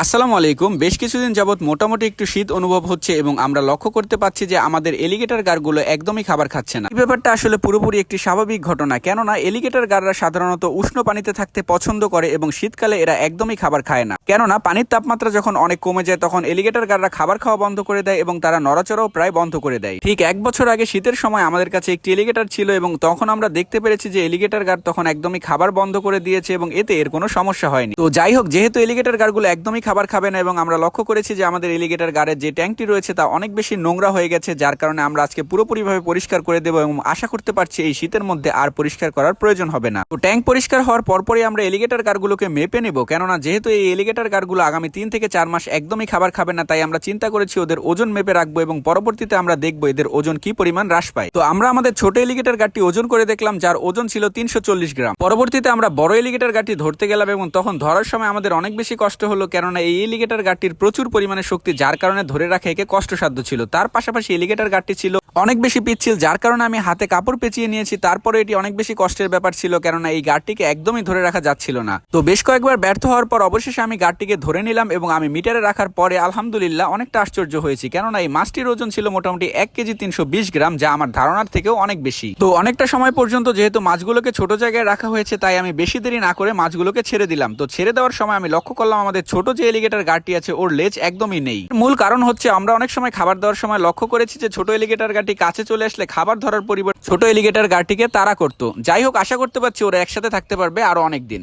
আসসালামু আলাইকুম। বেশ কিছুদিন যাবত মোটামুটি একটু শীত অনুভব হচ্ছে এবং আমরা লক্ষ্য করতে পাচ্ছি যে আমাদের এলিগেটার গারগুলো একদমই খাবার খাচ্ছে না। এই ব্যাপারটা আসলে পুরোপুরি একটি স্বাভাবিক ঘটনা, কেননা এলিগেটর গাররা সাধারণত উষ্ণ পানিতে থাকতে পছন্দ করে এবং শীতকালে এরা একদমই খাবার খায় না। কেননা পানির তাপমাত্রা যখন অনেক কমে যায়, তখন এলিগেটর গাররা খাবার খাওয়া বন্ধ করে দেয় এবং তারা নড়াচড়াও প্রায় বন্ধ করে দেয়। ঠিক এক বছর আগে শীতের সময় আমাদের কাছে একটি এলিগেটর ছিল এবং তখন আমরা দেখতে পেরেছি যে এলিগেটার গার তখন একদমই খাবার বন্ধ করে দিয়েছে এবং এতে এর কোনো সমস্যা হয়নি। তো যাই হোক, যেহেতু এলিগেটর গারগুলো একদমই খাবার খাবে না এবং আমরা লক্ষ্য করেছি যে আমাদের এলিগেটর গারের যে ট্যাঙ্কটি রয়েছে তা অনেক বেশি নোংরা হয়ে গেছে, যার কারণে আমরা আজকে পুরোপুরিভাবে পরিষ্কার করে দেবো এবং আশা করতে পারছি এই শীতের মধ্যে আর পরিষ্কার করার প্রয়োজন হবে না। তো ট্যাঙ্ক পরিষ্কার হওয়ার পরপরই আমরা এলিগেটর গারগুলোকে মেপে নেব, কেননা যেহেতু এই এলিগেটর গারগুলো আগামী তিন থেকে চার মাস একদমই খাবার খাবে না, তাই আমরা চিন্তা করেছি ওদের ওজন মেপে রাখব এবং পরবর্তীতে আমরা দেখব এদের ওজন কি পরিমাণ হ্রাস পায়। তো আমরা আমাদের ছোট এলিগেটর গারটি ওজন করে দেখলাম, যার ওজন ছিল তিনশো চল্লিশ গ্রাম। পরবর্তীতে আমরা বড় এলিগেটর গারটি ধরতে গেলাম এবং তখন ধরার সময় আমাদের অনেক বেশি কষ্ট হলো, কেননা এই এলিগেটার গারটির প্রচুর পরিমাণে শক্তি, যার কারণে ধরে রাখা একে কষ্টসাধ্য ছিল। তার পাশাপাশি এলিগেটার গাড়টি ছিল অনেক বেশি পিচ্ছিল, যার কারণে আমি হাতে কাপড় পেঁচিয়ে নিয়েছি। তারপরে এটি অনেক বেশি কষ্টের ব্যাপার ছিল, কেননা এই গারটিকে একদমই ধরে রাখা যাচ্ছিল না। তো বেশ কয়েকবার ব্যর্থ হওয়ার পর অবশেষে আমি গারটিকে ধরে নিলাম এবং আমি মিটারে রাখার পরে আলহামদুলিল্লাহ অনেকটা আশ্চর্য হয়েছি, কেননা এই মাছটির ওজন ছিল মোটামুটি এক কেজি তিনশো বিশ গ্রাম, যা আমার ধারণার থেকেও অনেক বেশি। তো অনেকটা সময় পর্যন্ত যেহেতু মাছগুলোকে ছোট জায়গায় রাখা হয়েছে, তাই আমি বেশি দেরি না করে মাছগুলোকে ছেড়ে দিলাম। তো ছেড়ে দেওয়ার সময় আমি লক্ষ্য করলাম আমাদের ছোট যে এলিগেটার গারটি আছে, ওর লেজ একদমই নেই। মূল কারণ হচ্ছে আমরা অনেক সময় খাবার দেওয়ার সময় লক্ষ্য করেছি যে ছোট এলিগেটার গারটি কাছে চলে আসলে খাবার ধরার পরিবর্তে ছোট এলিগেটার গাড়িটিকে তারা করতো। যাই হোক, আশা করতে পারছি ওরা একসাথে থাকতে পারবে আরও অনেক দিন